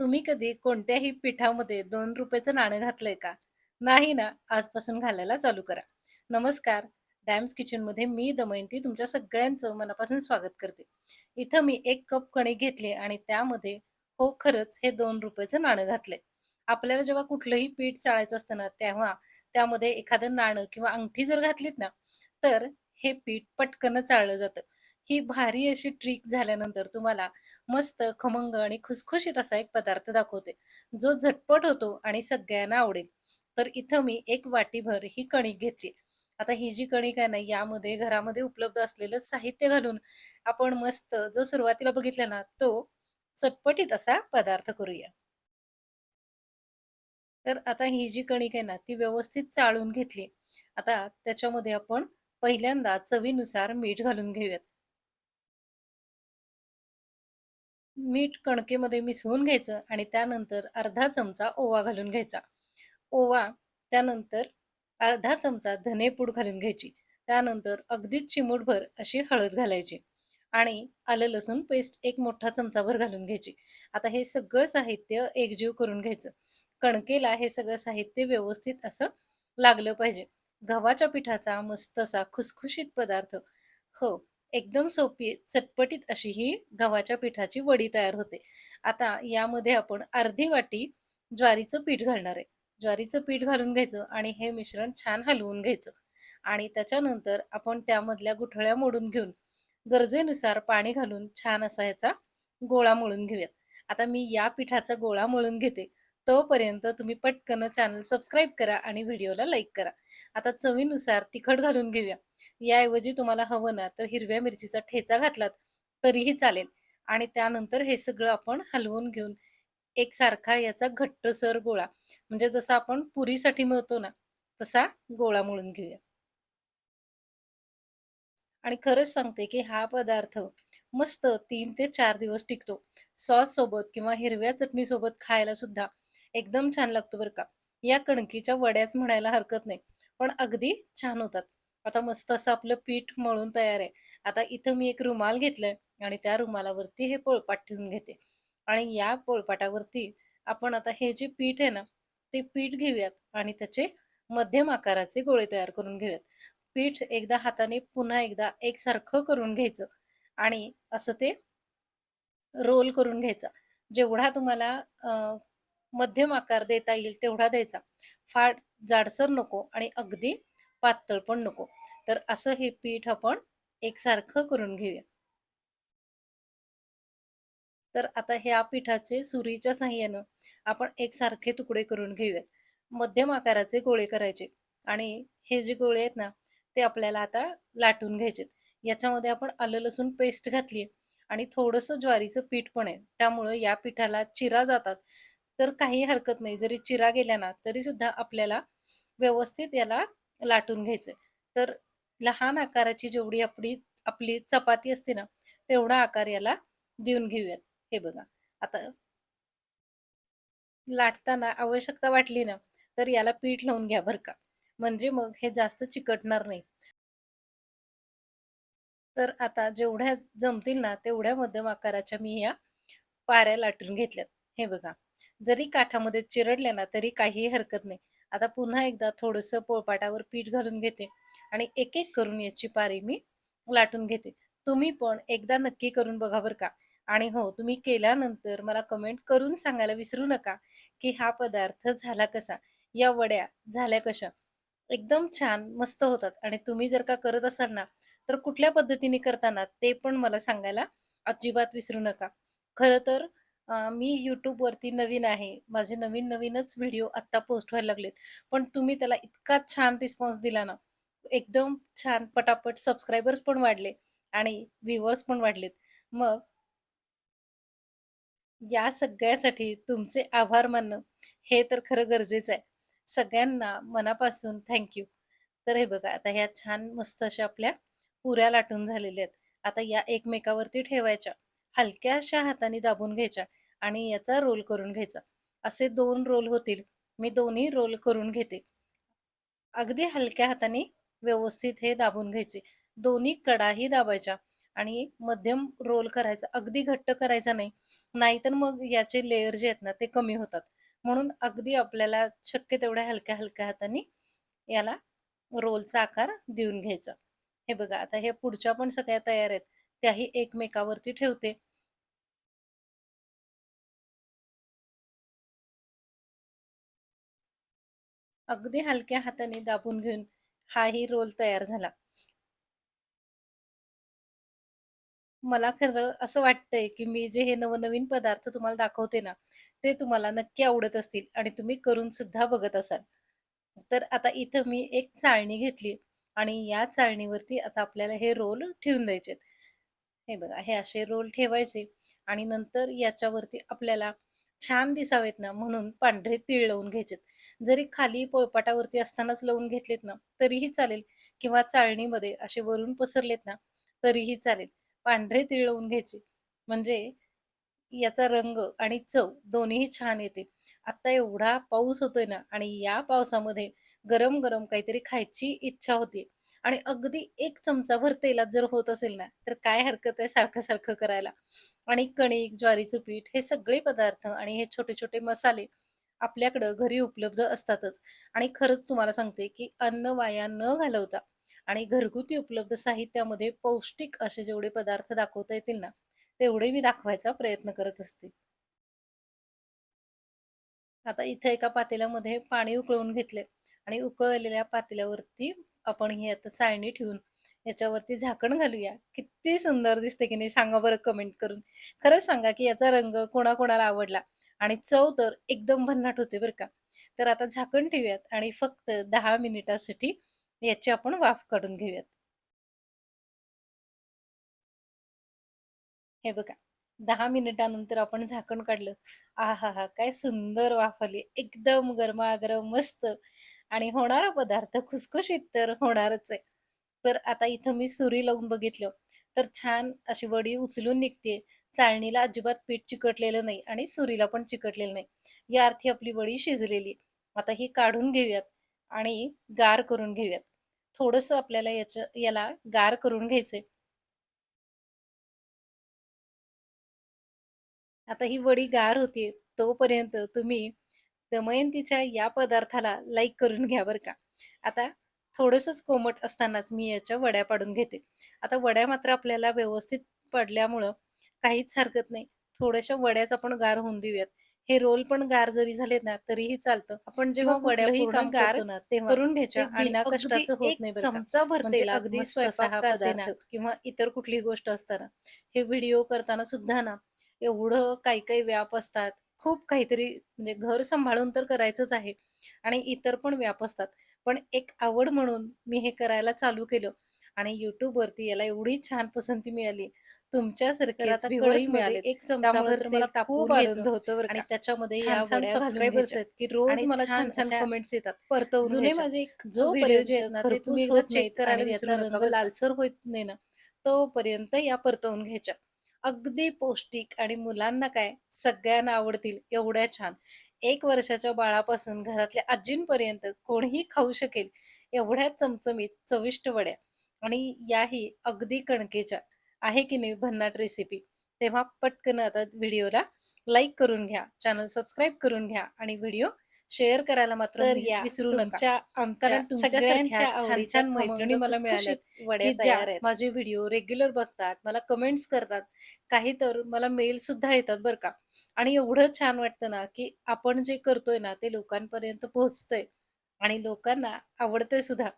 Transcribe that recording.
तुम्ही कधी कोणत्याही पिठामध्ये दोन रुपयाचं नाणं घातलंय का? नाही ना? आजपासून घालायला चालू करा. नमस्कार, डॅम्स किचनमध्ये मी दमयंती तुमच्या सगळ्यांचं मनापासून स्वागत करते. इथं मी एक कप कणिक घेतली आणि त्यामध्ये हो खरंच हे दोन रुपयाचं नाणं घातलंय. आपल्याला जेव्हा कुठलंही पीठ चाळायचं असतं ना, तेव्हा त्यामध्ये एखादं नाणं किंवा अंगठी जर घातलीत ना, तर हे पीठ पटकन चाळलं जातं. ही भारी अशी ट्रिक झाल्यानंतर तुम्हाला मस्त खमंग आणि खुसखुशीत असा एक पदार्थ दाखवते, जो झटपट होतो आणि सगळ्यांना आवडेल. तर इथं मी एक वाटीभर ही कणिक घेतली. आता ही जी कणिक आहे ना, यामध्ये घरामध्ये उपलब्ध असलेलं साहित्य घालून आपण मस्त जो सुरुवातीला बघितला ना, तो चटपटीत असा पदार्थ करूया. तर आता ही जी कणिक आहे ना, ती व्यवस्थित चाळून घेतली. आता त्याच्यामध्ये आपण पहिल्यांदा चवीनुसार मीठ घालून घेऊयात. मीठ कणकेमध्ये मिसळून घ्यायचं आणि त्यानंतर अर्धा चमचा ओवा घालून घ्यायचा. ओवा, त्यानंतर अर्धा चमचा धनेपूड घालून घ्यायची. त्यानंतर अगदीच चिमूटभर अशी हळद घालायची आणि आलं लसूण पेस्ट एक मोठा चमचाभर घालून घ्यायची. आता हे सगळं साहित्य एकजीव करून घ्यायचं. कणकेला हे सगळं साहित्य व्यवस्थित असं लागलं पाहिजे. गव्हाच्या पिठाचा मस्त असा खुसखुशीत पदार्थ. हो, एकदम सोपी, चटपटीत अशी ही गव्हाच्या पिठाची वडी तयार होते. आता यामध्ये आपण अर्धी वाटी ज्वारीचं पीठ घालणार आहे. ज्वारीचं पीठ घालून घ्यायचं आणि हे मिश्रण छान हलवून घ्यायचं आणि त्याच्यानंतर आपण त्यामधल्या गुठळ्या मोडून घेऊन गरजेनुसार पाणी घालून छान असा ह्याचा गोळा मळून घेऊयात. आता मी या पिठाचा गोळा मळून घेते. तोपर्यंत तुम्ही पटकन चॅनल सबस्क्राईब करा आणि व्हिडिओला लाईक करा. आता चवीनुसार तिखट घालून घेऊया. याऐवजी तुम्हाला हवं ना, तर हिरव्या मिरचीचा ठेचा घातलात तरीही चालेल आणि त्यानंतर हे सगळं आपण हलवून घेऊन एकसारखा याचा घट्टसर गोळा म्हणजे जसा आपण पुरीसाठी मिळतो ना, तसा गोळा मळून घेऊया. आणि खरंच सांगते, की हा पदार्थ मस्त तीन ते चार दिवस टिकतो. सॉस सोबत किंवा हिरव्या चटणी सोबत खायला सुद्धा एकदम छान लागतो बरं का. या कणकीच्या वड्याच म्हणायला हरकत नाही. पण अगदी छान होतात. आता मस्त असं आपलं पीठ मळून तयार आहे. आता इथं मी एक रुमाल घेतलाय आणि त्या रुमालावरती हे पोळपाट ठेवून घेते. आणि या पोळपाटावरती आपण आता हे जे पीठ आहे ना, ते पीठ घेऊयात आणि त्याचे मध्यम आकाराचे गोळे तयार करून घेऊयात. पीठ एकदा हाताने पुन्हा एकदा एकसारखं करून घ्यायचं आणि असं ते रोल करून घ्यायचा. जेवढा तुम्हाला मध्यम आकार देता येईल तेवढा द्यायचा. फार जाडसर नको आणि अगदी पातळ पण नको. तर असं हे पीठ आपण एकसारखं करून घेऊया. तर आता ह्या पिठाचे सुरीच्या साह्यानं आपण एकसारखे तुकडे करून घेऊयात. मध्यम आकाराचे गोळे करायचे आणि हे जे गोळे आहेत ना, ते आपल्याला आता लाटून घ्यायचेत. याच्यामध्ये आपण आलं लसूण पेस्ट घातली आणि थोडंसं ज्वारीचं पीठ पण आहे. त्यामुळं या पिठाला चिरा जातात. तर काही हरकत नाही. जरी चिरा गेल्या ना, तरी सुद्धा आपल्याला व्यवस्थित याला लाटून घ्यायचंय. तर लहान आकाराची जेवढी आपली आपली चपाती असते ना, तेवढा आकार याला देऊन घेऊयात. हे बघा. आता लाटताना आवश्यकता वाटली ना, तर याला पीठ लावून घ्या बरं का. म्हणजे मग हे जास्त चिकटणार नाही. तर आता जेवढ्या जमतील ना, तेवढ्या मध्यम आकाराच्या मी ह्या पाऱ्या लाटून घेतल्यात. हे बघा. जरी काठामध्ये चिरडल्या ना, तरी काहीही हरकत नाही. आता पुन्हा एकदा थोडंसं पोळपाटावर पीठ घालून घेते आणि एक-एक करून याची पारी मी लाटून घेते. तुम्ही पण एकदा नक्की करून बघा बरं का. आणि हो, तुम्ही केल्यानंतर मला कमेंट करून सांगायला विसरू नका, की हा पदार्थ झाला कसा? या वड्या झाल्या कशा? एकदम छान, मस्त होतात आणि तुम्ही जर का करत असाल ना, तर कुठल्या पद्धतीने करताना ते पण मला सांगायला अजिबात विसरू नका. खरं तर मी यूट्यूबवरती नवीन आहे. माझे नवीन-नवीनच व्हिडिओ आत्ता पोस्ट व्हायला लागलेत. पण तुम्ही त्याला इतका छान रिस्पॉन्स दिला ना, एकदम छान पटापट सबस्क्रायबर्स पण वाढले आणि व्ह्युअर्स पण वाढलेत. मग या सगळ्यासाठी तुमचे आभार मानणं हे तर खरं गरजेचं आहे. सगळ्यांना मनापासून थँक यू. तर हे बघा आता ह्या छान मस्त अशा आपल्या पुऱ्या लाटून झालेल्या आहेत. आता या एकमेकावरती ठेवायच्या. हलक्याशा हाताने दाबून घ्यायच्या आणि याचा रोल करून घ्यायचा. असे दोन रोल होतील. मी दोन्ही रोल करून घेते. अगदी हलक्या हाताने व्यवस्थित हे दाबून घ्यायचे. दोन्ही कडाही दाबायच्या आणि मध्यम रोल करायचा. अगदी घट्ट करायचा नाही. नाहीतर मग याचे लेअर जे आहेत ना, ते कमी होतात. म्हणून अगदी आपल्याला शक्य तेवढ्या हलक्या-हलक्या हाताने याला रोलचा आकार देऊन घ्यायचा. हे बघा आता हे पुढच्या पण सगळ्या तयार आहेत. त्याही एकमेकावरती ठेवते. अगदी हलक्या हाताने दाबून घेऊन हाही रोल तयार झाला. मला खरं असं वाटतंय, की मी जे हे नवनवीन पदार्थ तुम्हाला दाखवते ना, ते तुम्हाला नक्की आवडत असतील आणि तुम्ही करून सुद्धा बघत असाल. तर आता इथं मी एक चाळणी घेतली आणि या चाळणीवरती आता आपल्याला हे रोल ठेवून द्यायचेत. हे बघा, हे असे रोल ठेवायचे आणि नंतर याच्यावरती आपल्याला छान दिसावेत ना म्हणून पांढरे तीळ लावून घ्यायचेत. जरी खाली पोळपाटावरती असतानाच लावून घेतलेत ना, तरीही चालेल किंवा चाळणीमध्ये असे वरून पसरलेत ना, तरीही चालेल. पांढरे तीळ लावून घ्यायचे. म्हणजे याचा रंग आणि चव दोन्हीही छान येते. आता एवढा पाऊस होतोय ना आणि या पावसामध्ये गरम-गरम काहीतरी खायची इच्छा होते आणि अगदी एक चमचाभर तेलात जर होत असेल ना, तर काय हरकत आहे सारखं-सारखं करायला. आणि कणिक, ज्वारीचं पीठ हे सगळे पदार्थ आणि हे छोटे-छोटे मसाले आपल्याकडं घरी उपलब्ध असतातच. आणि खरंच तुम्हाला सांगते, की अन्न वाया न घालवता आणि घरगुती उपलब्ध साहित्यामध्ये पौष्टिक असे जेवढे पदार्थ दाखवता येतील ना, तेवढे मी दाखवायचा प्रयत्न करत असते. आता इथे एका पातेल्यामध्ये पाणी उकळवून घेतले आणि उकळलेल्या पातेल्यावरती आपण ही आता चाळणी ठेवून याच्यावरती झाकण घालूया. किती सुंदर दिसते की नाही सांगा बरं कमेंट करून. खरंच सांगा की याचा रंग कोणाकोणाला आवडला आणि चव तर एकदम भन्नाट होते बरं का. तर आता झाकण ठेवूयात आणि फक्त दहा मिनिटासाठी याची आपण वाफ काढून घेऊयात. हे बघा दहा मिनिटानंतर आपण झाकण काढलं. आहा हा काय सुंदर वाफ आली. एकदम गरमागरम मस्त आणि होणारा पदार्थ खुसखुशीत तर होणारच आहे. तर आता इथं मी सुरी लावून बघितलं, तर छान अशी वडी उचलून निघते. चाळणीला अजिबात पीठ चिकटलेलं नाही आणि सुरीला पण चिकटलेलं नाही. या अर्थी आपली वडी शिजलेली. आता ही काढून घेऊयात आणि गार करून घेऊयात. थोडस आपल्याला याच्या याला गार करून घ्यायचंय. आता ही वडी गार होतीये, तोपर्यंत तुम्ही दमयंतीच्या या पदार्थाला लाईक करून घ्या बरं का. आता थोडंसंच कोमट असतानाच मी याच्या वड्या पाडून घेते. आता वड्या मात्र आपल्याला व्यवस्थित पडल्यामुळं काहीच हरकत नाही. थोड्याशा वड्याच आपण गार होऊन देऊयात. हे रोल पण गार जरी झाले ना, तरीही चालतं. आपण जेव्हा किंवा वड्या कुठलंही पूर्ण काम गार ना, तेव्हा करून घ्यायच्या बिना कष्टाचं होत 1 नाही. चमचाभर म्हणजे अगदी स्वयंपाक हा असेना किंवा इतर कुठलीही गोष्ट असताना, हे व्हिडिओ करताना सुद्धा ना, एवढं काही-काही व्याप असतात. खूप काहीतरी म्हणजे घर सांभाळून तर करायचंच आहे आणि इतर पण व्याप असतात. पण एक आवड म्हणून मी हे करायला चालू केलं आणि YouTubeवरती याला एवढी छान पसंती मिळाली. तर तुमच्यासारखेच आता व्ह्यूअर्स कढईमध्ये मिळालेत. 1 त्यामुळे चमचाभर तर तेल मला घ्यायचं आनंद होतो आणि. त्याच्यामध्ये या सबस्क्रायबर्स आहेत, की रोज मला छान अशा कमेंट्स येतात. परतवून जुने. माझे जे जोपर्यंत आहेत ना, ते तुम्ही खरपूस एकदा होत चेक नाहीत करायला याचा रंग. लालसर होत नाही ना, तोपर्यंत या परतवून घ्यायच्या. अगदी पौष्टिक आणि मुलांना काय सगळ्यांना आवडतील एवढ्या छान. एक वर्षाच्या बाळापासून घरातल्या आजींपर्यंत कोणीही खाऊ शकेल एवढ्या चमचमीत चविष्ट वड्या आणि याही अगदी कणकेच्या. आहे की नाही भन्नाट रेसिपी. तेव्हा पटकन आता व्हिडिओला लाईक करून घ्या, चॅनल सबस्क्राईब करून घ्या आणि व्हिडिओ शेअर करायला मात्र विसरू नका. कारण मैत्रिणी मला आहेत. माझे व्हिडिओ रेग्युलर बघतात, मला कमेंट्स करतात. काही तर मला मेल सुद्धा येतात बरं का. आणि एवढं छान वाटतं ना, की आपण जे करतोय ना, ते लोकांपर्यंत पोहोचतंय आणि लोकांना आवडतंय सुद्धा.